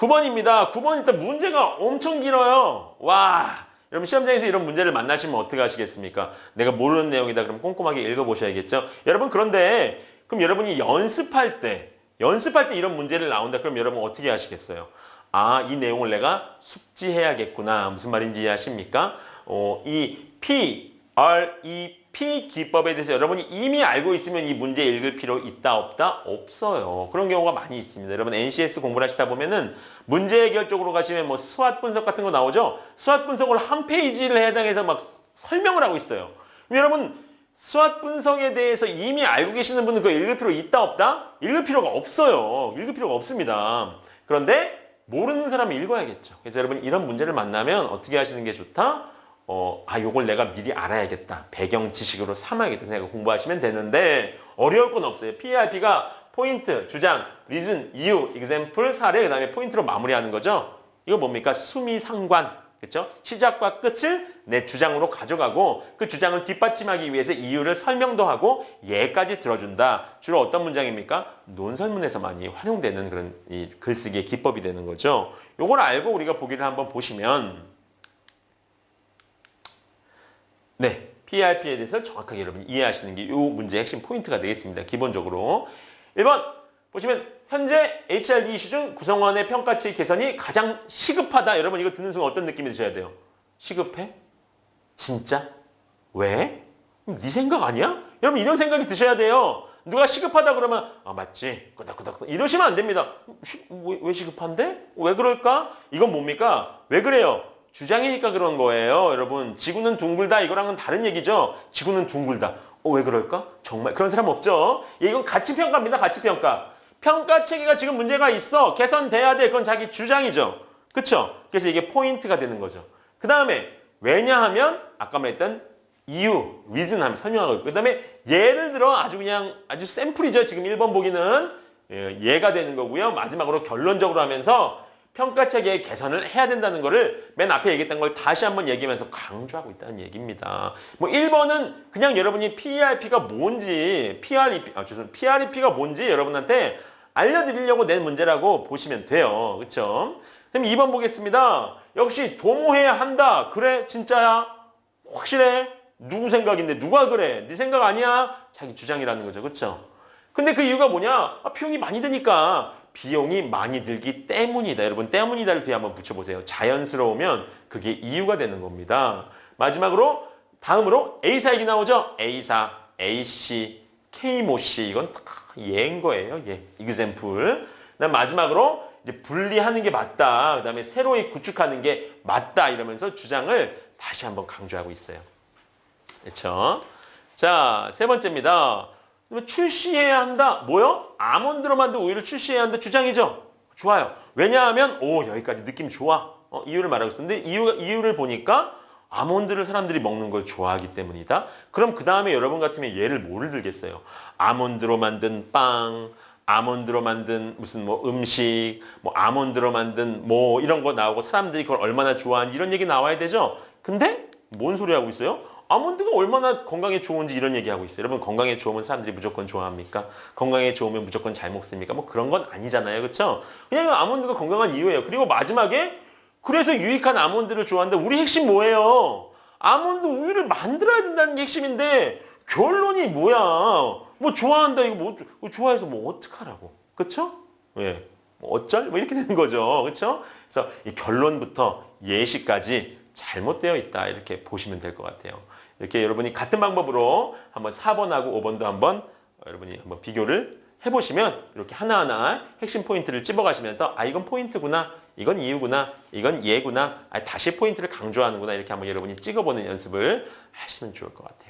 9번입니다. 9번 일단 문제가 엄청 길어요. 와. 여러분 시험장에서 이런 문제를 만나시면 어떻게 하시겠습니까? 내가 모르는 내용이다 그럼 꼼꼼하게 읽어보셔야겠죠. 여러분 그런데 그럼 여러분이 연습할 때 연습할 때 이런 문제를 나온다 그럼 여러분 어떻게 하시겠어요? 아, 이 내용을 내가 숙지해야겠구나. 무슨 말인지 이해하십니까? 어, 이 P, R, E, P 기법에 대해서 여러분이 이미 알고 있으면 이 문제 읽을 필요 있다 없다? 없어요. 그런 경우가 많이 있습니다. 여러분 NCS 공부를 하시다 보면은 문제 해결 쪽으로 가시면 뭐 수학 분석 같은 거 나오죠? 수학 분석을 한 페이지를 해당해서 막 설명을 하고 있어요. 여러분 수학 분석에 대해서 이미 알고 계시는 분은 그거 읽을 필요 있다 없다? 읽을 필요가 없어요. 읽을 필요가 없습니다. 그런데 모르는 사람이 읽어야겠죠. 그래서 여러분 이런 문제를 만나면 어떻게 하시는 게 좋다? 어, 아, 요걸 내가 미리 알아야겠다. 배경 지식으로 삼아야겠다 생각 공부하시면 되는데 어려울 건 없어요. PIP가 포인트, 주장, 리즌, 이유, example, 사례, 그 다음에 포인트로 마무리하는 거죠. 이거 뭡니까? 수미상관. 그렇죠? 시작과 끝을 내 주장으로 가져가고 그 주장을 뒷받침하기 위해서 이유를 설명도 하고 예까지 들어준다. 주로 어떤 문장입니까? 논설문에서 많이 활용되는 그런 이 글쓰기의 기법이 되는 거죠. 요걸 알고 우리가 보기를 한번 보시면 네. PRP에 대해서 정확하게 여러분이 이해하시는 게 이 문제의 핵심 포인트가 되겠습니다. 기본적으로. 1번 보시면 현재 HRD 이슈 중 구성원의 평가치 개선이 가장 시급하다. 여러분 이거 듣는 순간 어떤 느낌이 드셔야 돼요? 시급해? 진짜? 왜? 네 생각 아니야? 여러분 이런 생각이 드셔야 돼요. 누가 시급하다 그러면 아 맞지 끄덕끄덕 이러시면 안 됩니다. 시- 왜, 왜 시급한데? 왜 그럴까? 이건 뭡니까? 왜 그래요? 주장이니까 그런 거예요, 여러분. 지구는 둥글다 이거랑은 다른 얘기죠. 지구는 둥글다. 어, 왜 그럴까? 정말 그런 사람 없죠. 예, 이건 가치 평가입니다. 가치 평가. 평가 체계가 지금 문제가 있어. 개선돼야 돼. 그건 자기 주장이죠. 그렇죠? 그래서 이게 포인트가 되는 거죠. 그 다음에 왜냐하면 아까 말했던 이유, reason 하면 설명하고 있고 그 다음에 예를 들어 아주 그냥 아주 샘플이죠. 지금 1번 보기는 예, 예가 되는 거고요. 마지막으로 결론적으로 하면서 평가 체계의 개선을 해야 된다는 거를 맨 앞에 얘기했던 걸 다시 한번 얘기하면서 강조하고 있다는 얘기입니다. 뭐 1번은 그냥 여러분이 PRP가 뭔지, PREP, 아, 죄송합니다. PREP가 뭔지 여러분한테 알려드리려고 낸 문제라고 보시면 돼요. 그쵸? 그럼 2번 보겠습니다. 역시 도모해야 한다. 그래? 진짜야? 확실해? 누구 생각인데 누가 그래? 네 생각 아니야? 자기 주장이라는 거죠. 그쵸? 근데 그 이유가 뭐냐? 아, 비용이 많이 드니까. 비용이 많이 들기 때문이다. 여러분 때문이다를 뒤에 한번 붙여보세요. 자연스러우면 그게 이유가 되는 겁니다. 마지막으로 다음으로 A사 얘기 나오죠? A사, AC, K모씨 이건 다 예인 거예요. 예, example. 그다음 마지막으로 이제 분리하는 게 맞다. 그다음에 새로이 구축하는 게 맞다. 이러면서 주장을 다시 한번 강조하고 있어요. 그렇죠? 자, 세 번째입니다. 출시해야 한다. 뭐요? 아몬드로 만든 우유를 출시해야 한다. 주장이죠. 좋아요. 왜냐하면 오 여기까지 느낌 좋아. 어, 이유를 말하고 있었는데 이유 이유를 보니까 아몬드를 사람들이 먹는 걸 좋아하기 때문이다. 그럼 그 다음에 여러분 같으면 얘를 뭐를 들겠어요? 아몬드로 만든 빵, 아몬드로 만든 무슨 뭐 음식, 뭐 아몬드로 만든 뭐 이런 거 나오고 사람들이 그걸 얼마나 좋아하는지 이런 얘기 나와야 되죠. 근데 뭔 소리 하고 있어요? 아몬드가 얼마나 건강에 좋은지 이런 얘기하고 있어요. 여러분 건강에 좋으면 사람들이 무조건 좋아합니까? 건강에 좋으면 무조건 잘 먹습니까? 뭐 그런 건 아니잖아요. 그렇죠? 그냥 아몬드가 건강한 이유예요. 그리고 마지막에 그래서 유익한 아몬드를 좋아한다. 우리 핵심 뭐예요? 아몬드 우유를 만들어야 된다는 게 핵심인데 결론이 뭐야? 뭐 좋아한다 이거 뭐뭐 좋아해서 뭐 어떡하라고? 그렇죠? 예. 뭐 어쩔? 뭐 이렇게 되는 거죠. 그렇죠? 그래서 이 결론부터 예시까지 잘못되어 있다. 이렇게 보시면 될 것 같아요. 이렇게 여러분이 같은 방법으로 한번 4번하고 5번도 한번 여러분이 한번 비교를 해보시면 이렇게 하나하나 핵심 포인트를 찝어가시면서 아 이건 포인트구나 이건 이유구나 이건 예구나 아, 다시 포인트를 강조하는구나 이렇게 한번 여러분이 찍어보는 연습을 하시면 좋을 것 같아요.